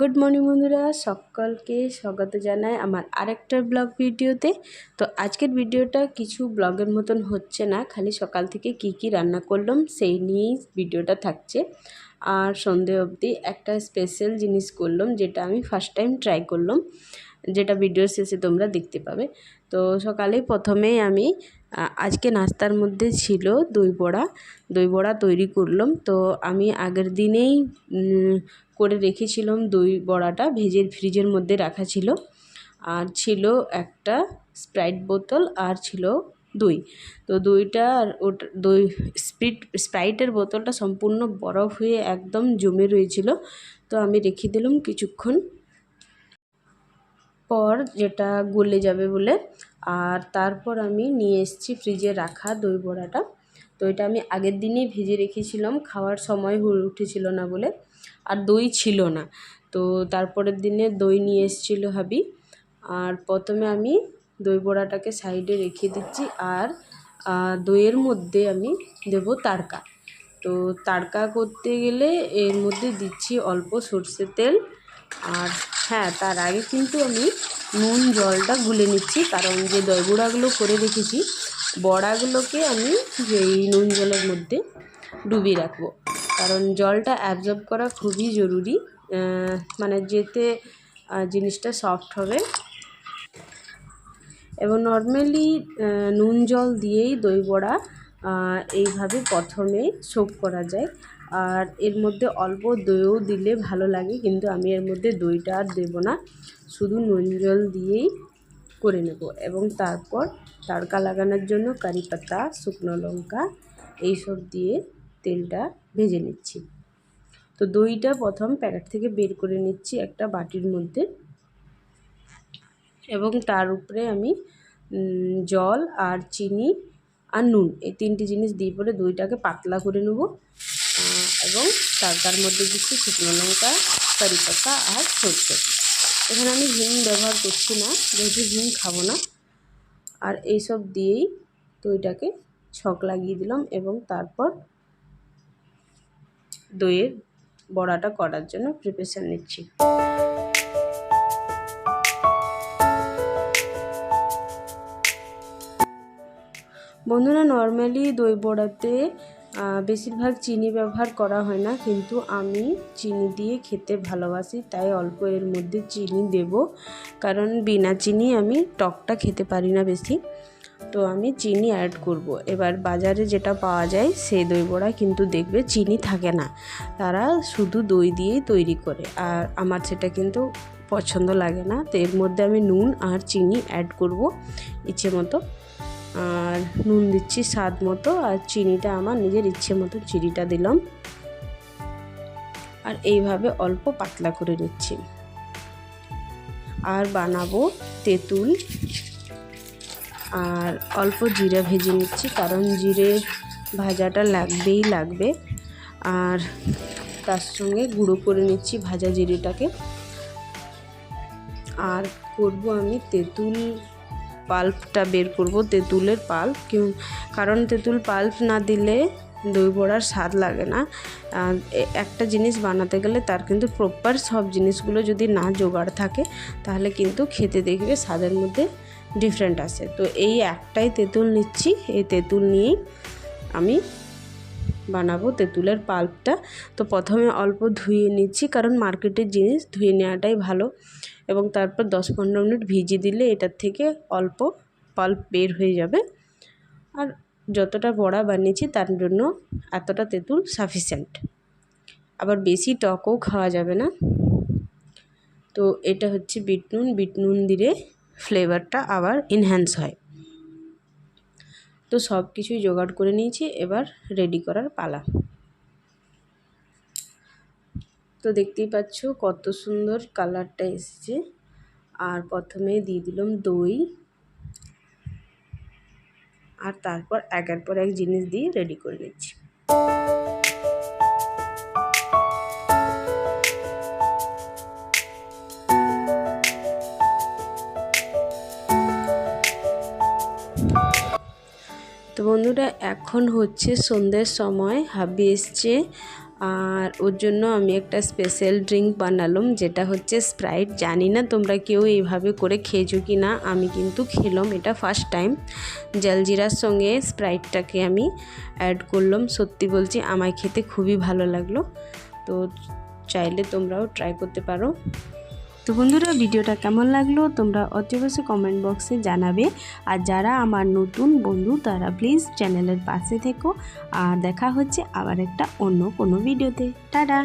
Good morning বন্ধুরা, সকলকে স্বাগত জানাই আমার আরেকটা ব্লগ ভিডিওতে। তো আজকের ভিডিওটা কিছু ব্লগের মতন হচ্ছে না, খালি সকাল থেকে কি কি রান্না করলাম সেই নিয়েই ভিডিওটা থাকছে। আর সন্ধে অবধি একটা স্পেশাল জিনিস করলাম, যেটা আমি ফার্স্ট টাইম ট্রাই করলাম, যেটা ভিডিওর শেষে তোমরা দেখতে পাবে। তো সকালে প্রথমেই আমি আজকে নাস্তার মধ্যে ছিল দই বড়া। দই বড়া তৈরি করলাম। তো আমি আগের দিনেই করে রেখেছিলাম দই বড়াটা ভেজে ফ্রিজের মধ্যে রাখা ছিল। আর ছিল একটা স্প্রাইট বোতল আর ছিল দই। তো দইটা আর ওটা, দই স্প্রিট স্প্রাইটের বোতলটা সম্পূর্ণ বরফ হয়ে একদম জমে রয়েছিল। তো আমি রেখে দিলাম কিছুক্ষণ। পর যেটা গলে যাবে বলে। আর তারপর আমি নিয়ে এসেছি ফ্রিজে রাখা দই বড়াটা। তো এটা আমি আগের দিনেই ভেজে রেখেছিলাম, খাওয়ার সময় হয়ে উঠেছিল না বলে। আর দই ছিল না। তো তারপরের দিনে দই নিয়ে এসেছিল হাবি। আর প্রথমে আমি দই বড়াটাকে সাইডে রেখে দিচ্ছি আর দইয়ের মধ্যে আমি দেব তারকা। তো তারকা করতে গেলে এর মধ্যে দিচ্ছি অল্প সর্ষের তেল। আর হ্যাঁ তার আগে কিন্তু আমি নুন, জলটা গুলে নিচ্ছি, কারণ যে দই বড়াগুলো করে রেখেছি, বড়াগুলোকে আমি এই নুন, জলের মধ্যে ডুবিয়ে রাখব। কারণ জলটা অ্যাবজর্ব করা খুবই জরুরি। মানে যেতে জিনিসটা সফট হবে। এবং নর্মালি নুন জল দিয়েই দই বড়া এইভাবে প্রথমে সোপ করা যায়। আর এর মধ্যে অল্প দইও দিলে ভালো লাগে, কিন্তু আমি এর মধ্যে দইটা আর দেবো না। শুধু নুন জল দিয়েই করে নেব। এবং তারপর তাড়কা লাগানোর জন্য কারি পাতা, শুকনো লঙ্কা, এইসব দিয়ে তেলটা ভেজে নিচ্ছি। তো দইটা প্রথম প্যাকেট থেকে বের করে নিচ্ছি একটা বাটির মধ্যে। এবং তার উপরে আমি জল আর চিনি আর নুন, এই তিনটি জিনিস দিয়ে পরে দইটাকে পাতলা করে নেব। এবং তার তার মধ্যে দিচ্ছি শুকনো লঙ্কা, কারি পাতা আর সরষে। এখানে আমি হিম ব্যবহার করছি না, যেহেতু হিম খাব না। আর এইসব দিয়েই দইটাকে ছক লাগিয়ে দিলাম এবং তারপর দইয়ের বড়াটা করার জন্য প্রিপারেশান নিচ্ছি। বন্ধুরা নর্মালি দই বড়াতে বেশিরভাগ চিনি ব্যবহার করা হয় না, কিন্তু আমি চিনি দিয়ে খেতে ভালোবাসি, তাই অল্প এর মধ্যে চিনি দেব। কারণ বিনা চিনি আমি টকটা খেতে পারি না বেশি। তো আমি চিনি অ্যাড করব। এবার বাজারে যেটা পাওয়া যায়, সেই দই বড়া কিন্তু দেখবে চিনি থাকে না। তারা শুধু দই দিয়েই তৈরি করে। আর আমার সেটা কিন্তু পছন্দ লাগে না। তো এর মধ্যে আমি নুন আর চিনি অ্যাড করব ইচ্ছে মতো। আর নুন দিচ্ছি স্বাদ মতো। আর চিনিটা আমার নিজের ইচ্ছে মতো চিনিটা দিলাম। আর এইভাবে অল্প পাতলা করে নিচ্ছি। আর বানাবো তেঁতুল আর অল্প জিরা ভেজে নিচ্ছি, কারণ জিরে ভাজাটা লাগবেই লাগবে। আর তার সঙ্গে গুঁড়ো করে নিচ্ছি ভাজা জিরেটাকে। আর করব আমি তেঁতুল পাল্পটা বের করব, তেঁতুলের পাল্প। কারণ তেঁতুল পাল্প না দিলে দই বড়ার স্বাদ লাগে না। একটা জিনিস বানাতে গেলে তার কিন্তু প্রপার সব জিনিসগুলো যদি না জোগাড় থাকে, তাহলে কিন্তু খেতে দেখবে স্বাদের মধ্যে ডিফারেন্ট আসে তো এই একটাই তেঁতুল নিচ্ছি। এই তেঁতুল নিয়েই আমি বানাবো তেঁতুলের পাল্পটা। তো প্রথমে অল্প ধুয়ে নিচ্ছি, কারণ মার্কেটের জিনিস ধুয়ে নেওয়াটাই ভালো। এবং তারপর দশ পনেরো মিনিট ভিজিয়ে দিলে এটার থেকে অল্প পাল্প বের হয়ে যাবে। আর যতটা বড়া বানিয়েছি, তার জন্য এতটা তেঁতুল সাফিসিয়েন্ট আবার বেশি টকও খাওয়া যাবে না। তো এটা হচ্ছে বিট নুন বিট নুন দিলে ফ্লেভারটা আবার এনহ্যান্স হয়। তো সব কিছুই জোগাড় করে নিয়েছি, এবার রেডি করার পালা। তো দেখতেই পাচ্ছ কত সুন্দর কালারটা এসেছে। আর প্রথমে দিয়ে দিলাম দই। আর তারপর একের পর এক জিনিস দিয়ে রেডি করে নিচ্ছি। বন্ধুরা, এখন হচ্ছে সন্ধ্যের সময় হাবি এসছে। আর ওর জন্য আমি একটা স্পেশাল ড্রিঙ্ক বানালাম, যেটা হচ্ছে স্প্রাইট জানি না তোমরা কেউ এইভাবে করে খেয়েছো কি না, আমি কিন্তু খেলাম এটা ফার্স্ট টাইম জলজিরার সঙ্গে স্প্রাইটটাকে আমি অ্যাড করলাম। সত্যি বলছি, আমায় খেতে খুবই ভালো লাগল। তো চাইলে তোমরাও ট্রাই করতে পারো। তো বন্ধুরা, ভিডিওটা কেমন লাগল তোমরা অবশ্যই কমেন্ট বক্সে জানাবে। আর যারা আমার নতুন বন্ধু, তারা প্লিজ চ্যানেলের পাশে থেকো। আর দেখা হচ্ছে আবার একটা অন্য কোনো ভিডিওতে। টাটা!